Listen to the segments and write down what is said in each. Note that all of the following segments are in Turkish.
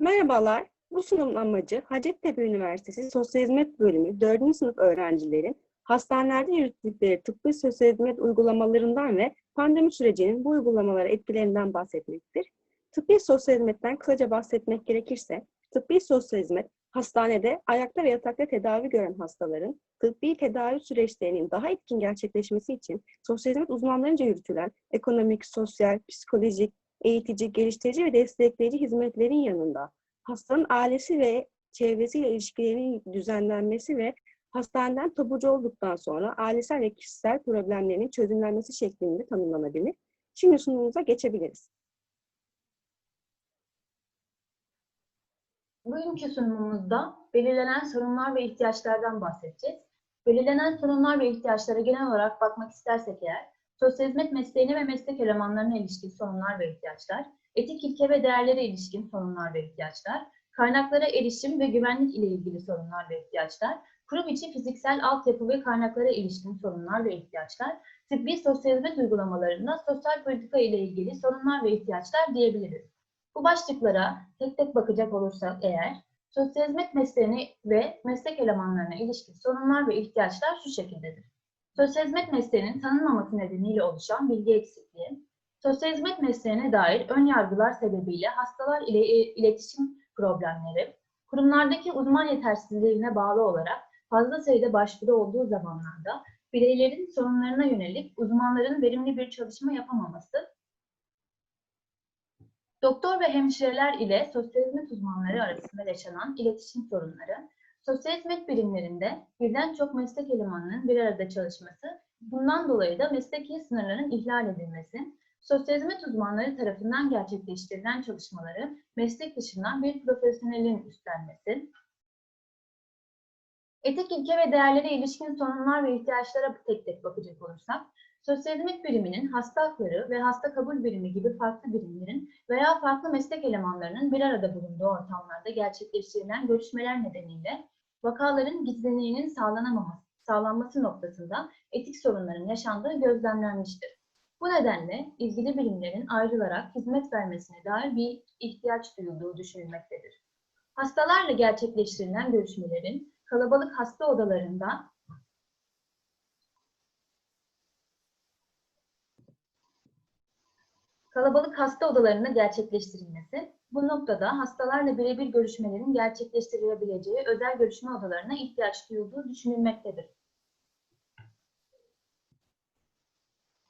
Merhabalar, bu sunumun amacı Hacettepe Üniversitesi Sosyal Hizmet Bölümü 4. sınıf öğrencilerin hastanelerde yürüttükleri tıbbi sosyal hizmet uygulamalarından ve pandemi sürecinin bu uygulamalara etkilerinden bahsetmektir. Tıbbi sosyal hizmetten kısaca bahsetmek gerekirse, tıbbi sosyal hizmet hastanede ayakta ve yatakta tedavi gören hastaların tıbbi tedavi süreçlerinin daha etkin gerçekleşmesi için sosyal hizmet uzmanlarınca yürütülen ekonomik, sosyal, psikolojik, eğitici, geliştirici ve destekleyici hizmetlerin yanında hastanın ailesi ve çevresiyle ilişkilerinin düzenlenmesi ve hastaneden taburcu olduktan sonra ailesel ve kişisel problemlerinin çözümlenmesi şeklinde tanımlanabilir. Şimdi sunumumuza geçebiliriz. Bugünkü sunumumuzda belirlenen sorunlar ve ihtiyaçlardan bahsedeceğiz. Belirlenen sorunlar ve ihtiyaçlara genel olarak bakmak istersek eğer, sosyal hizmet mesleğine ve meslek elemanlarına ilişkin sorunlar ve ihtiyaçlar, etik ilke ve değerlere ilişkin sorunlar ve ihtiyaçlar, kaynaklara erişim ve güvenlik ile ilgili sorunlar ve ihtiyaçlar, kurum içi fiziksel altyapı ve kaynaklara ilişkin sorunlar ve ihtiyaçlar, tıbbi sosyal hizmet uygulamalarında sosyal politika ile ilgili sorunlar ve ihtiyaçlar diyebiliriz. Bu başlıklara tek tek bakacak olursak eğer, sosyal hizmet mesleğine ve meslek elemanlarına ilişkin sorunlar ve ihtiyaçlar şu şekildedir. Sosyal hizmet mesleğinin tanınmaması nedeniyle oluşan bilgi eksikliği, sosyal hizmet mesleğine dair ön yargılar sebebiyle hastalar ile iletişim problemleri, kurumlardaki uzman yetersizliğine bağlı olarak fazla sayıda başvuru olduğu zamanlarda bireylerin sorunlarına yönelik uzmanların verimli bir çalışma yapamaması, doktor ve hemşireler ile sosyal hizmet uzmanları arasında yaşanan iletişim sorunları, sosyal hizmet birimlerinde birden çok meslek elemanının bir arada çalışması, bundan dolayı da mesleki sınırların ihlal edilmesi, sosyal hizmet uzmanları tarafından gerçekleştirilen çalışmaları meslek dışından bir profesyonelin üstlenmesi, etik ilke ve değerlere ilişkin sorunlar ve ihtiyaçlara tek tek bakacak olursak, sosyal hizmet biriminin hasta hakları ve hasta kabul birimi gibi farklı birimlerin veya farklı meslek elemanlarının bir arada bulunduğu ortamlarda gerçekleştirilen görüşmeler nedeniyle vakaların gizliliğinin sağlanamaması, sağlanması noktasında etik sorunların yaşandığı gözlemlenmiştir. Bu nedenle ilgili birimlerin ayrılarak hizmet vermesine dair bir ihtiyaç duyulduğu düşünülmektedir. Hastalarla gerçekleştirilen görüşmelerin kalabalık hasta odalarında kalabalık hasta odalarında gerçekleştirilmesi, bu noktada hastalarla birebir görüşmelerin gerçekleştirilebileceği özel görüşme odalarına ihtiyaç duyulduğu düşünülmektedir.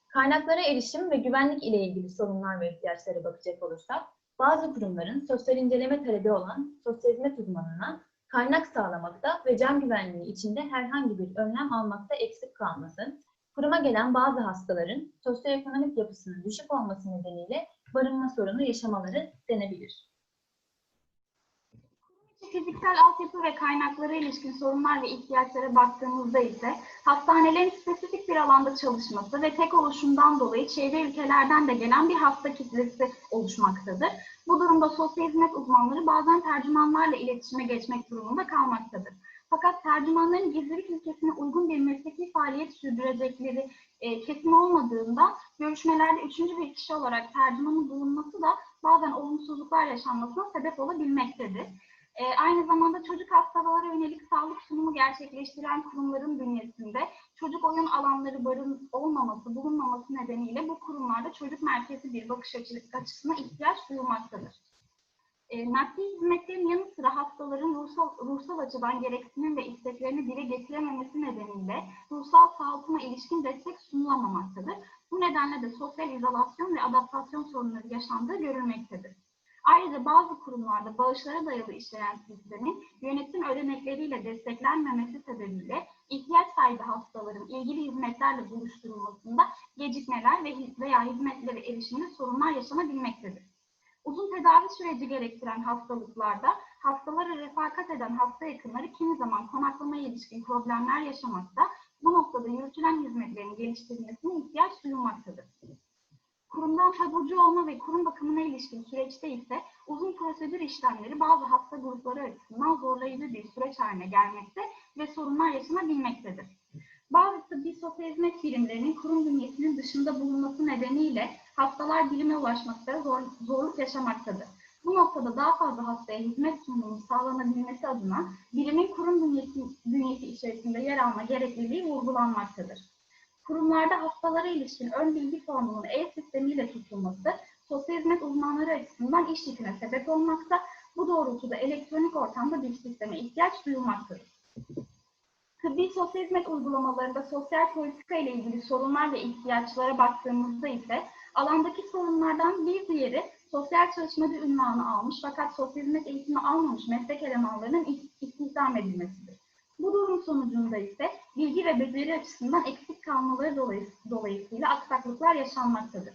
Kaynaklara erişim ve güvenlik ile ilgili sorunlar ve ihtiyaçlara bakacak olursak, bazı kurumların sosyal inceleme talebi olan sosyal hizmet uzmanına kaynak sağlamakta ve can güvenliği içinde herhangi bir önlem almakta eksik kalması, kuruma gelen bazı hastaların sosyoekonomik yapısının düşük olması nedeniyle barınma sorunu yaşamaları denebilir. Fiziksel altyapı ve kaynaklara ilişkin sorunlar ve ihtiyaçlara baktığımızda ise hastanelerin spesifik bir alanda çalışması ve tek oluşumdan dolayı çevre ülkelerden de gelen bir hasta kitlesi oluşmaktadır. Bu durumda sosyal hizmet uzmanları bazen tercümanlarla iletişime geçmek durumunda kalmaktadır. Fakat tercümanların gizlilik ilkesine uygun bir mesleki faaliyet sürdürecekleri e, kesin olmadığında görüşmelerde üçüncü bir kişi olarak tercümanın bulunması da bazen olumsuzluklar yaşanmasına sebep olabilmektedir. E, aynı zamanda çocuk hastalara yönelik sağlık sunumu gerçekleştiren kurumların bünyesinde çocuk oyun alanları barın olmaması, bulunmaması nedeniyle bu kurumlarda çocuk merkezi bir bakış açısına ihtiyaç duyulmaktadır. E, nakli hizmetlerin yanı sıra hastaların ruhsal, ruhsal açıdan gereksinim ve isteklerini dile getirememesi nedeniyle ruhsal sağlıkına ilişkin destek sunulamamaktadır. Bu nedenle de sosyal izolasyon ve adaptasyon sorunları yaşandığı görülmektedir. Ayrıca bazı kurumlarda bağışlara dayalı işleyen sistemin yönetim ödenekleriyle desteklenmemesi sebebiyle ihtiyaç sahibi hastaların ilgili hizmetlerle buluşturulmasında gecikmeler ve veya hizmetlere erişimde sorunlar yaşanabilmektedir. Uzun tedavi süreci gerektiren hastalıklarda hastalara refakat eden hasta yakınları kimi zaman konaklamaya ilişkin problemler yaşamakta, bu noktada yürütülen hizmetlerin geliştirilmesine ihtiyaç duyulmaktadır. Kurumdan taburcu olma ve kurum bakımına ilişkin süreçte ise uzun prosedür işlemleri bazı hasta grupları açısından zorlayıcı bir süreç haline gelmekte ve sorunlar yaşanabilmektedir. Bazı tıbbi sosyal hizmet birimlerinin kurum bünyesinin dışında bulunması nedeniyle hastalar bilime ulaşmakta zor, zorluk yaşamaktadır. Bu noktada daha fazla hastaya hizmet sunumunun sağlanabilmesi adına birimin kurum bünyesi, bünyesi içerisinde yer alma gerekliliği vurgulanmaktadır. Kurumlarda hastalara ilişkin ön bilgi formunun e-sistemiyle tutulması, sosyal hizmet uzmanları açısından iş yüküne sebep olmakta, bu doğrultuda elektronik ortamda bir sisteme ihtiyaç duyulmaktadır. Tıbbi sosyal hizmet uygulamalarında sosyal politika ile ilgili sorunlar ve ihtiyaçlara baktığımızda ise alandaki sorunlardan bir diğeri sosyal çalışmacı ünvanı almış fakat sosyal hizmet eğitimi almamış meslek elemanlarının istihdam edilmesidir. Bu durum sonucunda ise bilgi ve beceri açısından eksik kalmaları dolayı- dolayısıyla aksaklıklar yaşanmaktadır.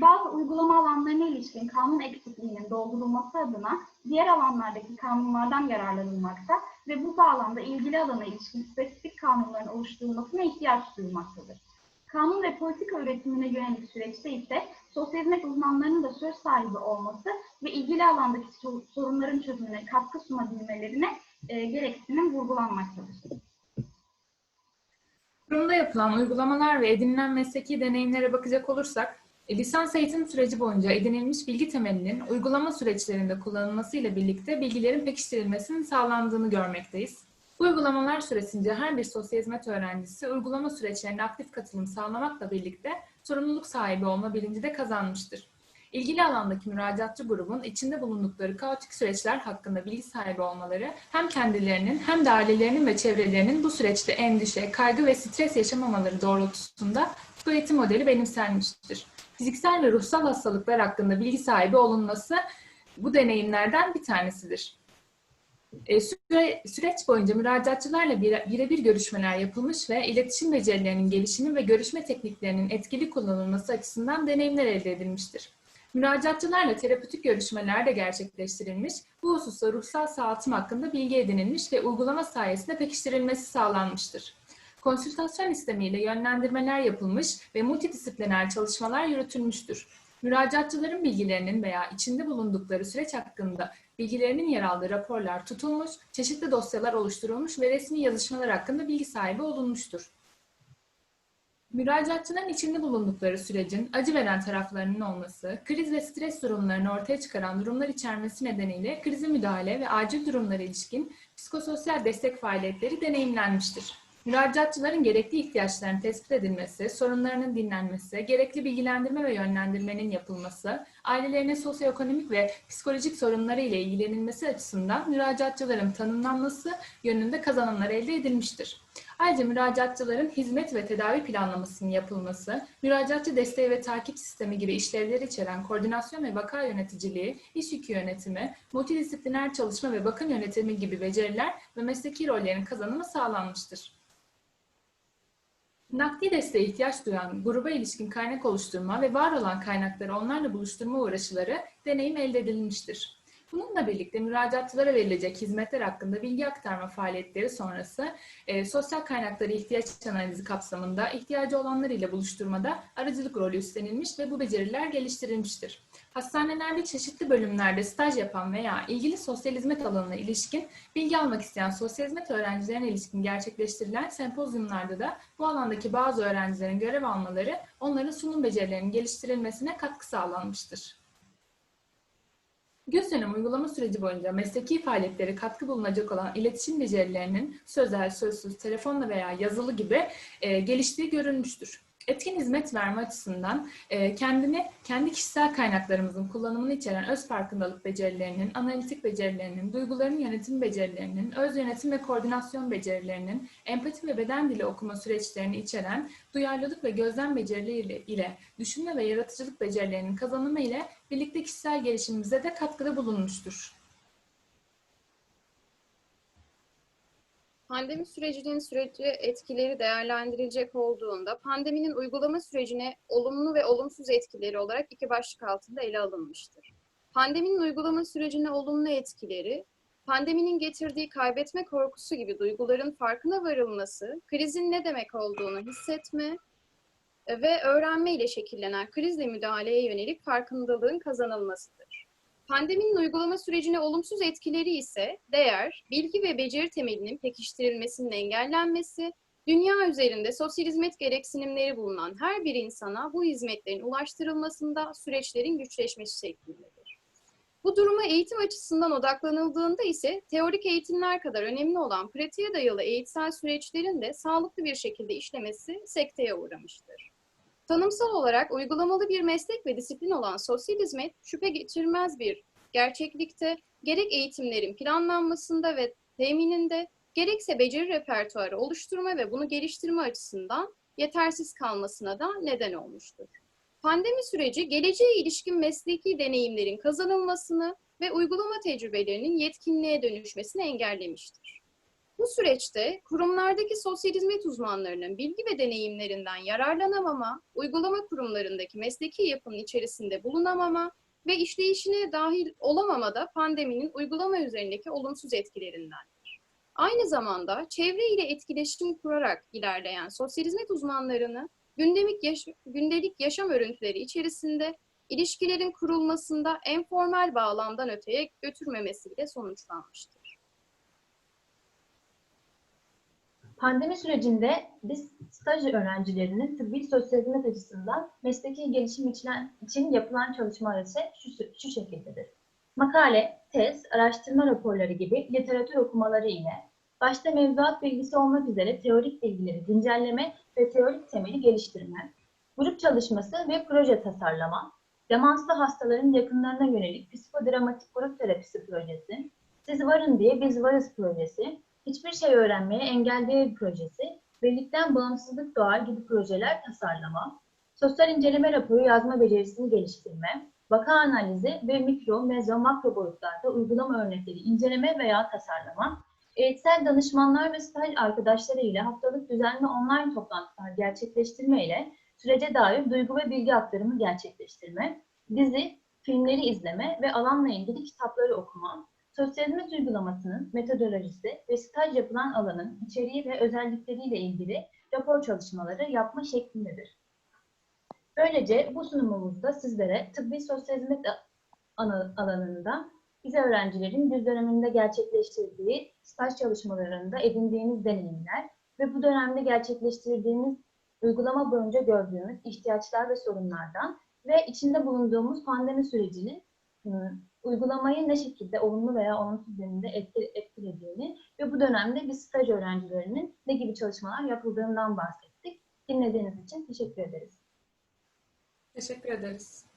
Bazı uygulama alanlarına ilişkin kanun eksikliğinin doldurulması adına diğer alanlardaki kanunlardan yararlanılmakta ve bu bağlamda ilgili alana ilişkin spesifik kanunların oluşturulmasına ihtiyaç duyulmaktadır. Kanun ve politika üretimine yönelik süreçte ise sosyal hizmet uzmanlarının da söz sahibi olması ve ilgili alandaki sor- sorunların çözümüne katkı sunabilmelerine e, gereksinim vurgulanmaktadır. Kurumda yapılan uygulamalar ve edinilen mesleki deneyimlere bakacak olursak, e, lisans eğitim süreci boyunca edinilmiş bilgi temelinin uygulama süreçlerinde kullanılmasıyla birlikte bilgilerin pekiştirilmesinin sağlandığını görmekteyiz. Bu uygulamalar süresince her bir sosyal hizmet öğrencisi uygulama süreçlerine aktif katılım sağlamakla birlikte sorumluluk sahibi olma bilinci de kazanmıştır. İlgili alandaki müracaatçı grubun içinde bulundukları kaotik süreçler hakkında bilgi sahibi olmaları hem kendilerinin hem de ailelerinin ve çevrelerinin bu süreçte endişe, kaygı ve stres yaşamamaları doğrultusunda bu eğitim modeli benimsenmiştir. Fiziksel ve ruhsal hastalıklar hakkında bilgi sahibi olunması bu deneyimlerden bir tanesidir. E, süre, süreç boyunca müracaatçılarla bire- birebir görüşmeler yapılmış ve iletişim becerilerinin gelişimi ve görüşme tekniklerinin etkili kullanılması açısından deneyimler elde edilmiştir. Müracaatçılarla terapötik görüşmeler de gerçekleştirilmiş, bu hususta ruhsal sağaltım hakkında bilgi edinilmiş ve uygulama sayesinde pekiştirilmesi sağlanmıştır. Konsültasyon istemiyle yönlendirmeler yapılmış ve multidisipliner çalışmalar yürütülmüştür. Müracaatçıların bilgilerinin veya içinde bulundukları süreç hakkında bilgilerinin yer aldığı raporlar tutulmuş, çeşitli dosyalar oluşturulmuş ve resmi yazışmalar hakkında bilgi sahibi olunmuştur. Müracaatçıların içinde bulundukları sürecin acı veren taraflarının olması, kriz ve stres durumlarını ortaya çıkaran durumlar içermesi nedeniyle krize müdahale ve acil durumlara ilişkin psikososyal destek faaliyetleri deneyimlenmiştir. Müracaatçıların gerekli ihtiyaçlarının tespit edilmesi, sorunlarının dinlenmesi, gerekli bilgilendirme ve yönlendirmenin yapılması, ailelerinin sosyoekonomik ve psikolojik sorunları ile ilgilenilmesi açısından müracaatçıların tanımlanması yönünde kazanımlar elde edilmiştir. Ayrıca müracaatçıların hizmet ve tedavi planlamasının yapılması, müracaatçı desteği ve takip sistemi gibi işlevleri içeren koordinasyon ve vaka yöneticiliği, iş yükü yönetimi, multidisipliner çalışma ve bakım yönetimi gibi beceriler ve mesleki rollerin kazanımı sağlanmıştır. Nakdi desteğe ihtiyaç duyan gruba ilişkin kaynak oluşturma ve var olan kaynakları onlarla buluşturma uğraşıları deneyim elde edilmiştir. Bununla birlikte müracaatçılara verilecek hizmetler hakkında bilgi aktarma faaliyetleri sonrası e, sosyal kaynakları ihtiyaç analizi kapsamında ihtiyacı olanlar ile buluşturmada aracılık rolü üstlenilmiş ve bu beceriler geliştirilmiştir. Hastanelerde çeşitli bölümlerde staj yapan veya ilgili sosyal hizmet alanına ilişkin bilgi almak isteyen sosyal hizmet öğrencilerine ilişkin gerçekleştirilen sempozyumlarda da bu alandaki bazı öğrencilerin görev almaları onların sunum becerilerinin geliştirilmesine katkı sağlanmıştır. Dönem uygulama süreci boyunca mesleki faaliyetlere katkı bulunacak olan iletişim becerilerinin sözel, sözsüz, telefonla veya yazılı gibi e, geliştiği görülmüştür. Etkin hizmet verme açısından e, kendini, kendi kişisel kaynaklarımızın kullanımını içeren öz farkındalık becerilerinin, analitik becerilerinin, duyguların yönetim becerilerinin, öz yönetim ve koordinasyon becerilerinin, empati ve beden dili okuma süreçlerini içeren duyarlılık ve gözlem becerileri ile düşünme ve yaratıcılık becerilerinin kazanımı ile birlikte kişisel gelişimimize de katkıda bulunmuştur. Pandemi sürecinin süreci etkileri değerlendirilecek olduğunda pandeminin uygulama sürecine olumlu ve olumsuz etkileri olarak iki başlık altında ele alınmıştır. Pandeminin uygulama sürecine olumlu etkileri, pandeminin getirdiği kaybetme korkusu gibi duyguların farkına varılması, krizin ne demek olduğunu hissetme ve öğrenme ile şekillenen krizle müdahaleye yönelik farkındalığın kazanılmasıdır. Pandeminin uygulama sürecine olumsuz etkileri ise değer, bilgi ve beceri temelinin pekiştirilmesinin engellenmesi, dünya üzerinde sosyal hizmet gereksinimleri bulunan her bir insana bu hizmetlerin ulaştırılmasında süreçlerin güçleşmesi şeklindedir. Bu duruma eğitim açısından odaklanıldığında ise teorik eğitimler kadar önemli olan pratiğe dayalı eğitsel süreçlerin de sağlıklı bir şekilde işlemesi sekteye uğramıştır. Tanımsal olarak uygulamalı bir meslek ve disiplin olan sosyal hizmet şüphe geçirmez bir gerçeklikte gerek eğitimlerin planlanmasında ve temininde gerekse beceri repertuarı oluşturma ve bunu geliştirme açısından yetersiz kalmasına da neden olmuştur. Pandemi süreci geleceğe ilişkin mesleki deneyimlerin kazanılmasını ve uygulama tecrübelerinin yetkinliğe dönüşmesini engellemiştir. Bu süreçte kurumlardaki sosyal hizmet uzmanlarının bilgi ve deneyimlerinden yararlanamama, uygulama kurumlarındaki mesleki yapının içerisinde bulunamama ve işleyişine dahil olamama da pandeminin uygulama üzerindeki olumsuz etkilerindendir. Aynı zamanda çevre ile etkileşim kurarak ilerleyen sosyal hizmet uzmanlarını gündelik, yaş- gündelik yaşam örüntüleri içerisinde ilişkilerin kurulmasında enformal bağlamdan öteye götürmemesiyle sonuçlanmıştır. Pandemi sürecinde biz staj öğrencilerinin tıbbi sosyal hizmet açısından mesleki gelişim için, yapılan çalışmalar ise şu, şu şekildedir. Makale, tez, araştırma raporları gibi literatür okumaları ile başta mevzuat bilgisi olmak üzere teorik bilgileri güncelleme ve teorik temeli geliştirme, grup çalışması ve proje tasarlama, demanslı hastaların yakınlarına yönelik psikodramatik grup terapisi projesi, Siz Varın diye Biz Varız projesi, Hiçbir şey öğrenmeye engel değil projesi, birlikten bağımsızlık doğar gibi projeler tasarlama, sosyal inceleme raporu yazma becerisini geliştirme, vaka analizi ve mikro, mezo, makro boyutlarda uygulama örnekleri inceleme veya tasarlama, eğitsel danışmanlar ve staj arkadaşları ile haftalık düzenli online toplantılar gerçekleştirme ile sürece dair duygu ve bilgi aktarımı gerçekleştirme, dizi, filmleri izleme ve alanla ilgili kitapları okuma, Sosyal hizmet uygulamasının metodolojisi ve staj yapılan alanın içeriği ve özellikleriyle ilgili rapor çalışmaları yapma şeklindedir. Böylece bu sunumumuzda sizlere tıbbi sosyal hizmet alanında bize öğrencilerin düz döneminde gerçekleştirdiği staj çalışmalarında edindiğimiz deneyimler ve bu dönemde gerçekleştirdiğimiz uygulama boyunca gördüğümüz ihtiyaçlar ve sorunlardan ve içinde bulunduğumuz pandemi sürecinin ıı, uygulamayı ne şekilde olumlu veya olumsuz yönünde etki- etkilediğini ve bu dönemde biz staj öğrencilerinin ne gibi çalışmalar yapıldığından bahsettik. Dinlediğiniz için teşekkür ederiz. Teşekkür ederiz.